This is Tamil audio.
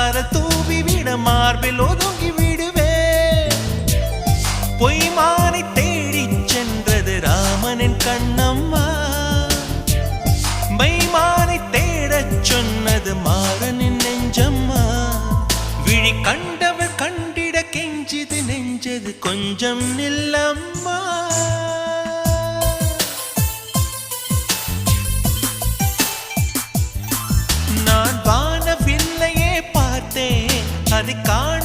மலர தூவி விட மார்பில் ஒதுங்கி விடுவே. பொய்மானை தேடி சென்றது ராமனின் கண்ணம்மா. மைமானை தேடச் சொன்னது மாறனின் நெஞ்சம்மா. விழி கண்டவர் கண்டிட கெஞ்சிது நெஞ்சது கொஞ்சம் நில்லம்மா. அது காண